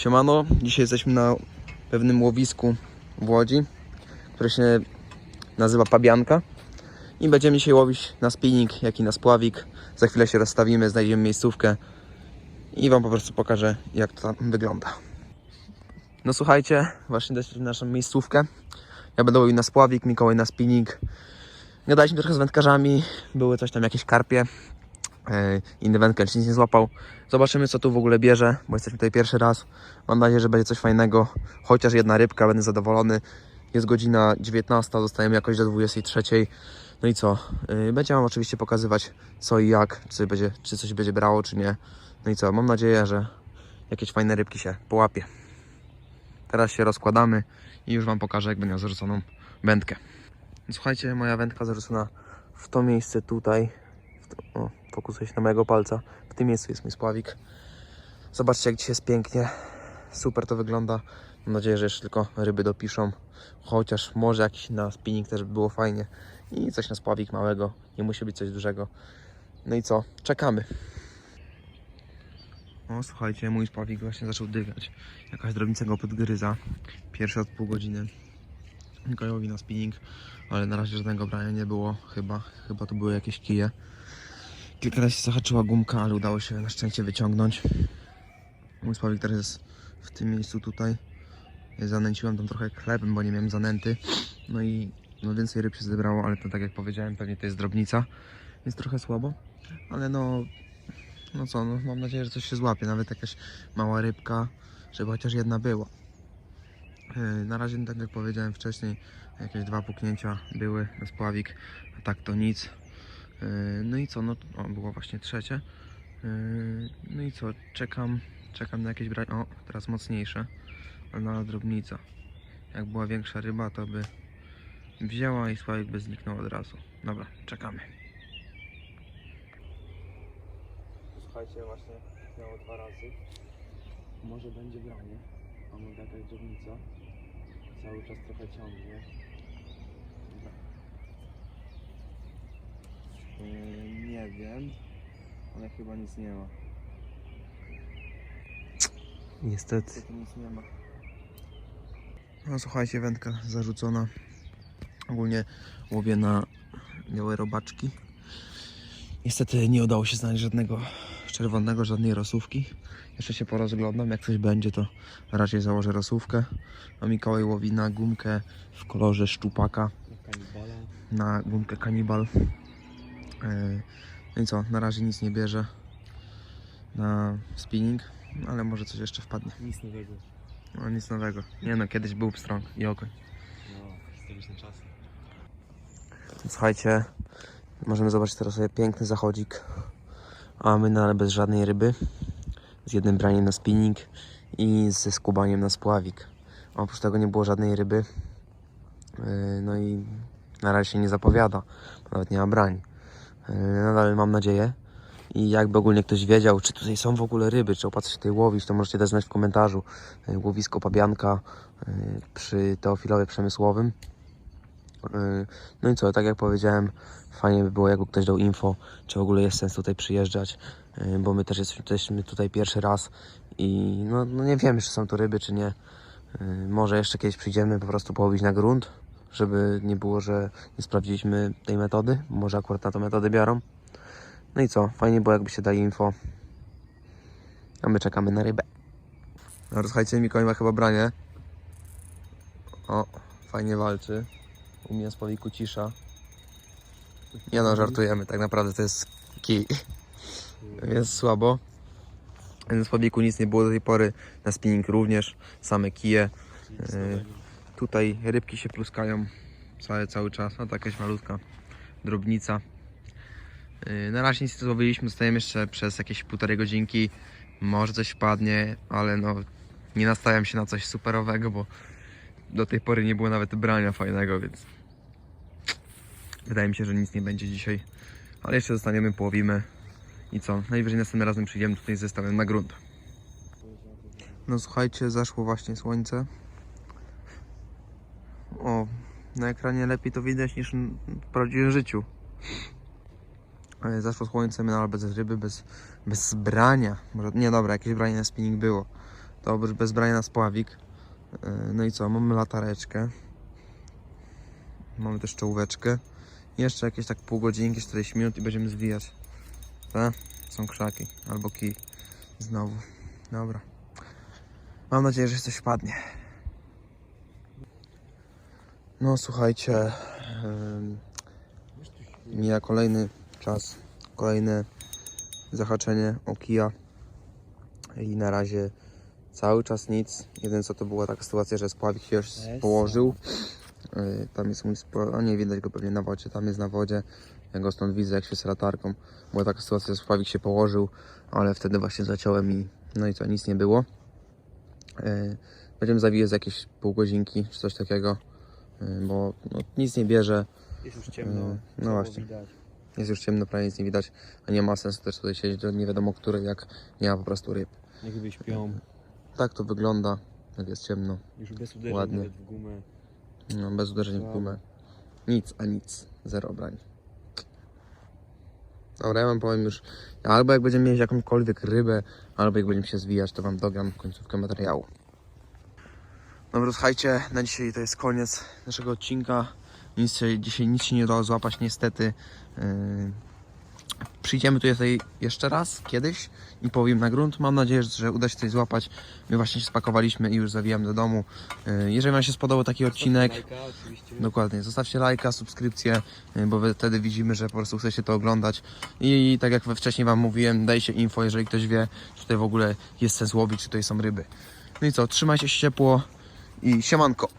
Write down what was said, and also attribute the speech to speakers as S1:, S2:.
S1: Siemano, dzisiaj jesteśmy na pewnym łowisku w Łodzi, które się nazywa Pabianka i będziemy dzisiaj łowić na spinning, jak i na spławik. Za chwilę się rozstawimy, znajdziemy miejscówkę i Wam po prostu pokażę, jak to tam wygląda. No słuchajcie, właśnie doszliśmy na naszą miejscówkę. Ja będę łowił na spławik, Mikołaj na spinning. Gadaliśmy trochę z wędkarzami, były coś tam jakieś karpie. E, Inny wędkarz nic nie złapał. Zobaczymy co tu w ogóle bierze, bo jesteśmy tutaj pierwszy raz. Mam nadzieję, że będzie coś fajnego. Chociaż jedna rybka, będę zadowolony. Jest godzina 19, zostajemy jakoś do 23. No i co? Yy, Będzie Wam oczywiście pokazywać co i jak, czy, będzie, czy coś będzie brało, czy nie. No i co? Mam nadzieję, że jakieś fajne rybki się połapie. Teraz się rozkładamy i już Wam pokażę, jak będę miał zarzuconą wędkę. Słuchajcie, moja wędka zarzucona w to miejsce tutaj. O, fokusuje się na mojego palca. W tym miejscu jest mój spławik. Zobaczcie, jak dzisiaj jest pięknie. Super to wygląda. Mam nadzieję, że jeszcze tylko ryby dopiszą. Chociaż może jakiś na spinning też by było fajnie. I coś na spławik małego. Nie musi być coś dużego. No i co? Czekamy. O, słuchajcie, mój spławik właśnie zaczął dygać. Jakaś drobnica go podgryza. Pierwszy od pół godziny. Mikołajowi na spinning, ale na razie żadnego brania nie było. Chyba, chyba to były jakieś kije. Kilka razy się zahaczyła gumka, ale udało się na szczęście wyciągnąć. Mój spławik teraz jest w tym miejscu tutaj. Zanęciłem tam trochę chlebem, bo nie miałem zanęty. No i no więcej ryb się zebrało, ale to tak jak powiedziałem, pewnie to jest drobnica. Jest trochę słabo, ale no... No co, no mam nadzieję, że coś się złapie. Nawet jakaś mała rybka, żeby chociaż jedna była. Yy, Na razie, tak jak powiedziałem wcześniej, jakieś dwa puknięcia były na spławik, a tak to nic. Yy, No i co, no o, było właśnie trzecie. Yy, No i co, czekam, czekam na jakieś branie. O, teraz mocniejsze, na drobnica. Jak była większa ryba, to by wzięła i sławik by zniknął od razu. Dobra, czekamy. Słuchajcie, właśnie miało dwa razy. Może będzie branie, może jakaś drobnica. Cały czas trochę ciągnie. Dobra. Yy, nie wiem, ale chyba nic nie ma. Niestety. Tu nic nie ma. No słuchajcie, wędka zarzucona. Ogólnie łowię na białe robaczki. Niestety nie udało się znaleźć żadnego czerwonego, żadnej rosówki. Jeszcze się porozglądam, jak coś będzie to raczej założę rosówkę. A Mikołaj łowi na gumkę w kolorze szczupaka. Na gumkę kanibal. Yy, No i co, na razie nic nie bierze na spinning, ale może coś jeszcze wpadnie.
S2: Nic nowego.
S1: No nic nowego. Nie no, kiedyś był pstrąg i okoń.
S2: No, historyczne czasy.
S1: Słuchajcie, możemy zobaczyć teraz sobie piękny zachodzik. A my na, bez żadnej ryby. Z jednym braniem na spinning i ze skubaniem na spławik. Oprócz tego nie było żadnej ryby. Yy, No i na razie się nie zapowiada. Nawet nie ma brań. Yy, Nadal mam nadzieję. I jakby ogólnie ktoś wiedział, czy tutaj są w ogóle ryby, czy opłaca się tutaj łowić, to możecie dać znać w komentarzu. Yy, Łowisko Pabianka yy, przy Teofilowie Przemysłowym. No i co, tak jak powiedziałem, fajnie by było, jakby ktoś dał info, czy w ogóle jest sens tutaj przyjeżdżać, bo my też jesteśmy, tutaj pierwszy raz i no, no nie wiemy, czy są tu ryby, czy nie. Może jeszcze kiedyś przyjdziemy po prostu połowić na grunt, żeby nie było, że nie sprawdziliśmy tej metody, może akurat na tą metodę biorą. No i co, fajnie było, jakby się dali info, a my czekamy na rybę. No, słuchajcie, Mikołaj ma chyba branie. O, fajnie walczy. U mnie z poliku cisza. Nie no, żartujemy, tak naprawdę to jest kij. Jest słabo. Z poliku nic nie było do tej pory, na spinning również, same kije. Yy, tutaj rybki się pluskają cały, cały czas, no to jakaś malutka drobnica. Yy, na razie nic nie złowiliśmy, zostajemy jeszcze przez jakieś półtorej godzinki. Może coś wpadnie, ale no nie nastawiam się na coś superowego, bo do tej pory nie było nawet brania fajnego, więc wydaje mi się, że nic nie będzie dzisiaj. Ale jeszcze zostaniemy, połowimy i co? Najwyżej następnym razem przyjdziemy tutaj z zestawem na grunt. No słuchajcie, zaszło właśnie słońce. O, na ekranie lepiej to widać niż w prawdziwym życiu. Ale Zaszło słońce, my nadal bez ryby, bez, bez brania. Może, nie dobra, jakieś branie na spinning było. To już bez brania na spławik. E, No i co, mamy latareczkę. Mamy też czołóweczkę. Jeszcze jakieś tak pół godzinki, 40 minut i będziemy zwijać. Te są krzaki albo kij. Znowu. Dobra. Mam nadzieję, że coś wpadnie. No słuchajcie. Mija kolejny czas. Kolejne zahaczenie o kija. I na razie cały czas nic. Jeden co to była taka sytuacja, że spławik się już położył. Y, Tam jest mój spła... A nie, widać go pewnie na wodzie. Tam jest na wodzie. Ja go stąd widzę, jak się z latarką. Była taka sytuacja, że spławik się położył, ale wtedy właśnie zaciąłem i no i co, nic nie było. Y, Będziemy zawijać za jakieś pół godzinki, czy coś takiego, bo no, nic nie bierze.
S2: Jest już ciemno.
S1: Mm, no właśnie.
S2: Widać.
S1: Jest już ciemno, prawie nic nie widać, a nie ma sensu też tutaj siedzieć, nie wiadomo który, jak nie ma po prostu ryb.
S2: Niech ryby śpią.
S1: Tak to wygląda, jak jest ciemno,
S2: Już bez uderzeń
S1: Ładnie.
S2: w gumę.
S1: no, bez uderzeń w gumę. Nic, a nic, zero obrań. Dobra, ja wam powiem już, albo jak będziemy mieć jakąkolwiek rybę, albo jak będziemy się zwijać, to wam dogram końcówkę materiału. Dobra, słuchajcie, na dzisiaj to jest koniec naszego odcinka. Nic, dzisiaj nic się nie udało złapać, niestety. Yy, Przyjdziemy tutaj jeszcze raz, kiedyś i powiem na grunt. Mam nadzieję, że uda się coś złapać. My właśnie się spakowaliśmy i już zawijamy do domu. Yy, Jeżeli Wam się spodobał taki odcinek,
S2: Lajka.
S1: Dokładnie, zostawcie lajka, subskrypcję, y, bo wtedy widzimy, że po prostu chcecie to oglądać. I tak jak wcześniej Wam mówiłem, dajcie info, jeżeli ktoś wie, czy tutaj w ogóle jest sens łowić, czy tutaj są ryby. No i co, trzymajcie się ciepło i siemanko.